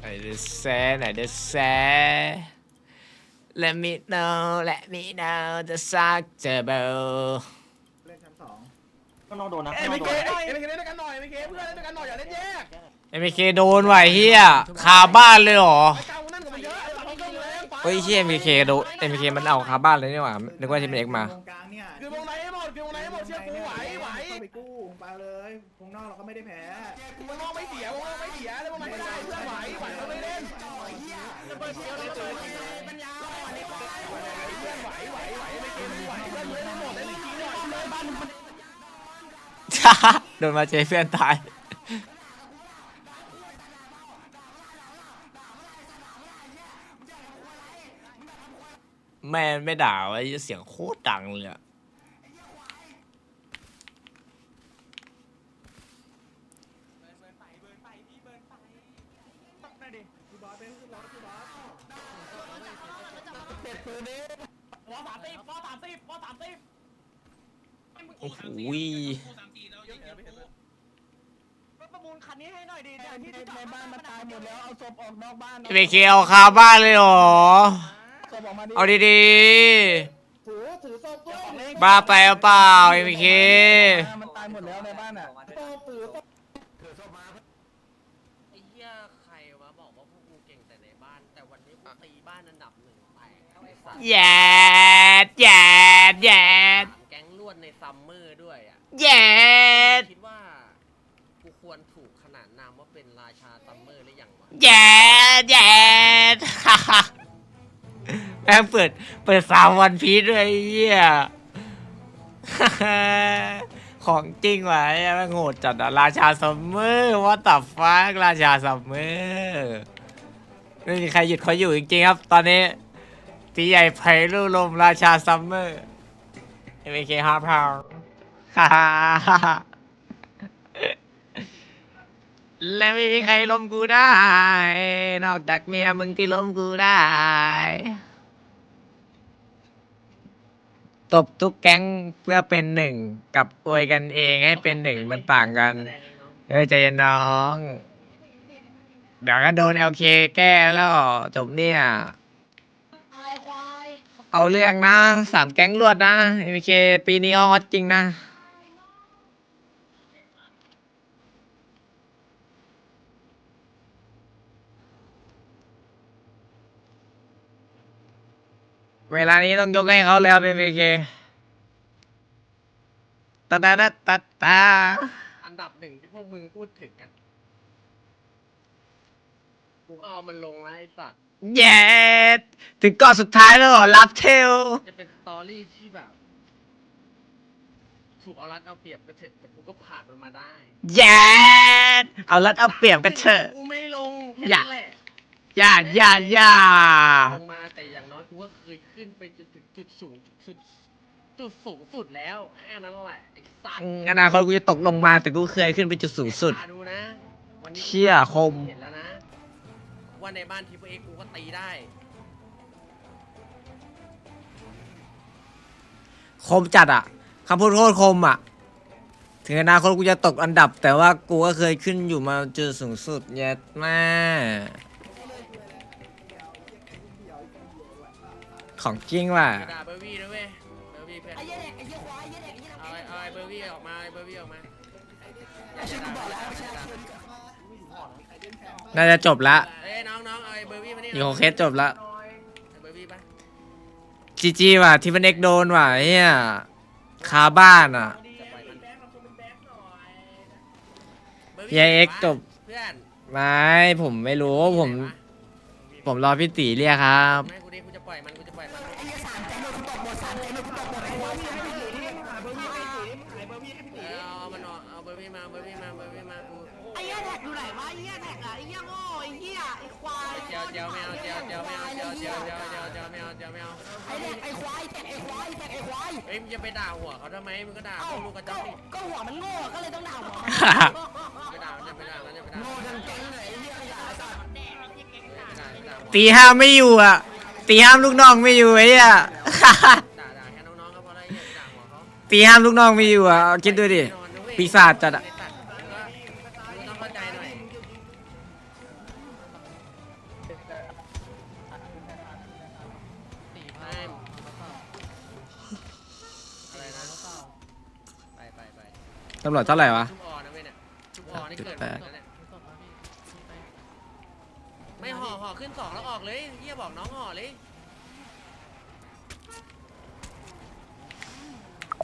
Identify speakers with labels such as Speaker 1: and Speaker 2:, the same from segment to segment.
Speaker 1: ไหนจะแซ่ไหนจะแซ่ Let me know Let me know the suck the bell
Speaker 2: เล่นชั้นสอง
Speaker 3: ก็น้องโดนนะ
Speaker 4: เอ็มเคเอ็มเคเล่นด้วยกันหน่อยเอ็มเคเพื่อนเล่นด้วยกันหน่อยอย่าเล่นแยก
Speaker 1: เอ็มเคโดนว่ะเฮียคาบ้านเลยเหรอ
Speaker 4: ไอ้กาวนั่นกับมันเยอะไอ้เราต้องแรงไป
Speaker 1: เฮ้ยเฮียเอ็มเคโดนเอ็มเคมันเอาคาบ้านเลยนี่หว่านึกว่าจะเป็นเอ็กมา
Speaker 2: วงกลางเนี่ย
Speaker 4: คือวงในให้หมดคือวงในให้หมดเชื่อกูไหว ไหว
Speaker 2: เข้าไปกู้ไปเลยวงนอกเราก็ไม่ได้แพ้
Speaker 4: วงนอกไม่เสียวงนอกไม่เสียแล้ววงในไม่ได้เพื่อนไหวไหวก็ไม่เล่นเพื่อนไหวไหวไหวไม่เกมไหวเพื่อนเล่นได้หมดเล่นได้ดีหน่อยเล่นบ้านมึง
Speaker 1: โดนมาเจเพื่อนตายแม่ไม่ด่าไอ้เสียงโคตรดังเลยอะ
Speaker 2: พี่บอสไปขึ้นรถพี่บอส
Speaker 4: วอสามสิบวอสามสิบวอสามสิบ
Speaker 1: โอ้โห
Speaker 3: ประมูลคันนี้ให้หน่อยดิเนี่ยที่ในบ้านมันตายหมดแล้วเอาศพออกนอกบ้าน
Speaker 1: เอเคเอาคาบ้านเลยเหรอ
Speaker 3: ศพออกมาดิ
Speaker 1: เอาดี
Speaker 2: ถือถือโซ่โซ่
Speaker 1: ๆบ้าไปหรือเปล่าเอเค
Speaker 3: มันตายหมดแล้วในบ้านอะ
Speaker 5: ใครวะบอกว่าพวกกูเก่งแต่ในบ้าน แต่วันนี้กูตีบ้านอันดับหนึ่งแตกเท่าไอ้สัตว์
Speaker 1: แย่แย่แย่
Speaker 5: สามแก๊งลวดในซัมเมอร์ด้วยอะ
Speaker 1: แย่
Speaker 5: คิดว่ากูควรถูกขนานนามว่าเป็นราชาซัมเมอร์หรือยังวะ
Speaker 1: แย่แย่ฮ่าฮ่าแม่งเปิด เปิดสามวันพีชด้วยไอ้เหี้ยฮ่าฮ่า ของจริงว่ะไอ้แม่งโหดจัดอะราชาซัมเมอร์ว่าตับฟ้าราชาซัมเมอร์ไม่มีใครหยุดเขาอยู่จริงๆครับ ตอนนี้ตีใหญ่ไพลุลมราชาซัมเมอร์เอ็มเคฮาร์พาวฮ่าฮ่าฮ่าฮ่าและไม่มีใครล้มกูได้ นอกจากเมียมึงที่ล้มกูได้ ตบทุกแก๊งเพื่อเป็นหนึ่งกับอวยกันเองให้เป็นหนึ่งมันต่างกันเฮ้ยใจเย็นน้องเดี๋ยวก็โดนเอลเคแก้แล้วจบเนี่ย เอาเรื่องนะสามแก๊งรวดนะเอลเคปีนี้ฮอตจริงนะ เวลานี้ต้องยกให้เขาแล้วเป็นพีเคตาตาตาตาตา
Speaker 5: อันดับหนึ่งที่พวกมึงพูดถึงกันกูเอามันลงแล้วไอ้สัตว์
Speaker 1: เย้ถึงก่อนสุดท้ายแล้วเหรอรับเทล
Speaker 5: จะเป็นสตอรี่ที่แบบ ถูกเอารัดเอาเปรียบก็เถอะแต่กูก็ผ่านมันมาได้
Speaker 1: เย้เอารัดเอาเปรียบกันเถอะ
Speaker 5: กูไม่ลงแค่
Speaker 1: อย่า
Speaker 5: นั้นแหละ
Speaker 1: อย่าอย่าอย่า
Speaker 5: ลงมา แต่อย่างน้อยกูก็เคยขึ้นไปจุดถึงจุดสูงสุดจุดสูงสุดแล้วแค่นั้นแหละไอ้สัตว์
Speaker 1: อนาคตกูจะตกลงมาแต่กูเคยขึ้นไปจุดสูงสุด
Speaker 5: ดูนะวันนี้
Speaker 1: เชี่ยคม
Speaker 5: เห็นแล้วนะว่าในบ้านทีพเอกูก็ตีได้
Speaker 1: คมจัดอะคำพูดโคตรคมอะ ถึงอนาคตกูจะตกอันดับ แต่ว่ากูก็เคยขึ้นอยู่มาจุดสูงสุดเย็ดแม่ ของจริงว่ะ
Speaker 5: ด่าเบอร์วี่นะเว้ยเบอร์วี่เพื่อนเอาไอ้เอาไอ้เบอร์วี่ออกมาไอ้เบอร์วี่ออกมาอย่าอย่าด่าอย่าด่า
Speaker 1: น่าจะจบละ
Speaker 5: เอ้ยน้องน้องเอาไอ้เบอร์วี่มานี่
Speaker 1: อีกของเคสจบละ
Speaker 5: ไอ้เบอร์วี่ปะ
Speaker 1: จีจีว่ะที่มันเอ็กโดนว่ะเฮียคาบ้านอะ
Speaker 5: จะปล่อยมัน
Speaker 1: เย้เอ็กซ์จบ
Speaker 5: เพื่อน
Speaker 1: ไม่ผมไม่รู้ผม ผมรอพี่ตีเรียกครับ
Speaker 5: ไม่กูดิกูจะปล่อยมันกูจะ ไปล่อยมันเอามันออกเอาเบอร์วี่มาเบอร์วี่มาเบอร์วี่มากู
Speaker 6: ไอ้เหี้ยแท็กอยู่ไหนวะไอ้เหี้ยแท็กอะไอ้เหี้ยโง่ไอ้เหี้ยไอ้ควาย
Speaker 5: เจียวเจียวไม่เอาเจียวเจียวไม่เอาเจียวเจียวเจียวเจียวเจียวไม่เอาเจียวไม่เอา
Speaker 6: ไอ้แท็กไอ้ควายแท็กไอ้ควายแท็กไอ้ควาย
Speaker 5: เฮ้ยมึงจะไปด่าหัวเขาทำไมมึงก็ด่า
Speaker 6: เอ้า
Speaker 5: พวกลูกกระจ
Speaker 6: ก็
Speaker 5: อกดิ
Speaker 6: ก็หัวมันโง่ก็เลยต้องด่าหัว
Speaker 5: ไปด่ามันจะไปด่ามันจะไปด่าโง่จังเก่งเลยไอ้เหี้ยด่าด่าด่า
Speaker 1: ตีห้าไม่อยู่อะ ตีห้ามลูกน้องไม่อยู่ไอ้เนี่
Speaker 5: ย
Speaker 1: ตีห้ามลูกน้องไม่อยู่อะคิดดูดิปีศาจจัดอะ
Speaker 5: ต้องเข้าอะไร
Speaker 1: ตำรวจเท่าไหร่วะ
Speaker 5: ห่อห่อขึ้นสองแล้วออกเลยเฮียบอกน้องห่อเลย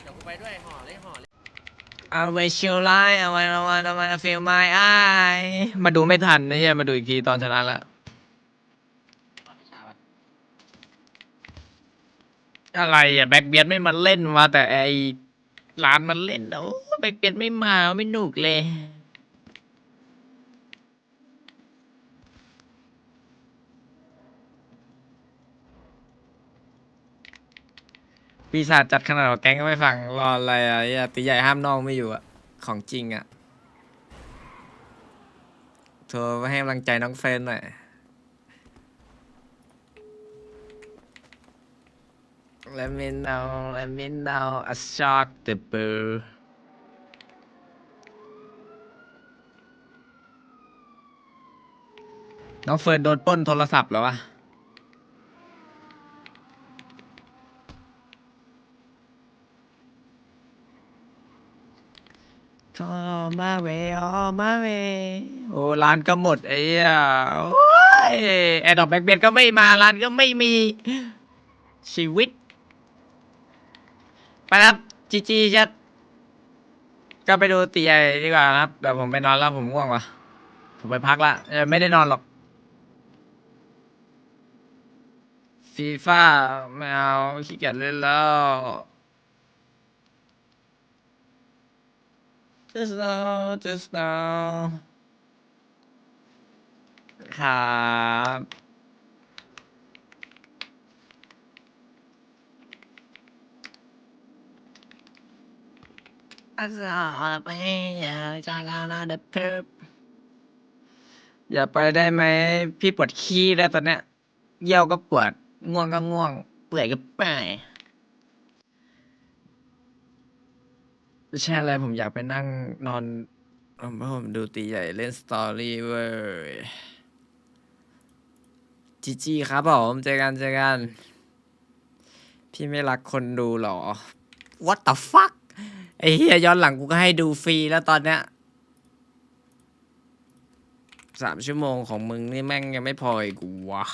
Speaker 5: เดี๋ยวกูไปด้วยห่อเลยห่อเลย
Speaker 1: เอาไว้ชิลไลท์เอาไว้เอาไว้เอาไว้ฟีลไมไอมาดูไม่ทันนะเฮียมาดูอีกทีตอนชนะละอะไรอะแบ็คเบียดไม่มาเล่นมาแต่ไอร้านมันเล่นโอ้แบ็คเบียดไม่มาไม่หนุกเลย ปีศาจจัดขนาดว่าแก๊งก็ไม่ฟังรออะไรอะไอ้เหี้ยตีใหญ่ห้ามน้องไม่อยู่อะ ของจริงอะโทรมาให้กำลังใจน้องเฟรนหน่อย Let me know Let me know a shot the boo น้องเฟิร์นโดนปล้นโทรศัพท์แล้ววะ ออ มาเวออมาเวโอ้ร้านก็หมดไอ้เหี้ยโอ้ยแอดดอกแบ็กเบียดก็ไม่มาร้านก็ไม่มีชีวิตไปครับจีจีจะก็ไปดูตีใหญ่ดีกว่าครับเดี๋ยวผมไปนอนแล้วผมง่วงว่ะผมไปพักละไม่ได้นอนหรอกฟีฟ่าไม่เอาขี้เกียจเล่นแล้ว just now just now ครับอาซาไปอย่าจาลาลาเดเพิบอย่าไปได้ไหม พี่ปวดขี้แล้วตอนเนี้ยเยี่ยวก็ปวด ง่วงก็ง่วง เปื่อยก็เปื่อย ไม่ใช่อะไรผมอยากไปนั่งนอนผมเพราะผมดูตีใหญ่เล่นสตอรี่เว้ยจีจีครับผมเจอกันเจอกัน พี่ไม่รักคนดูหรอ What the fuck ไอ้เฮียย้อนหลังกูก็ให้ดูฟรีแล้วตอนเนี้ยสามชั่วโมงของมึงนี่แม่งยังไม่พออีกวะ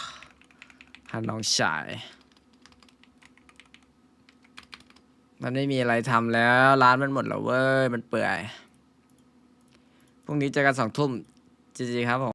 Speaker 1: ฮะน้องชาย มันไม่มีอะไรทำแล้ว ร้านมันหมดแล้วเว้ย มันเปื่อย พรุ่งนี้เจอกันสองทุ่มจีจีครับผม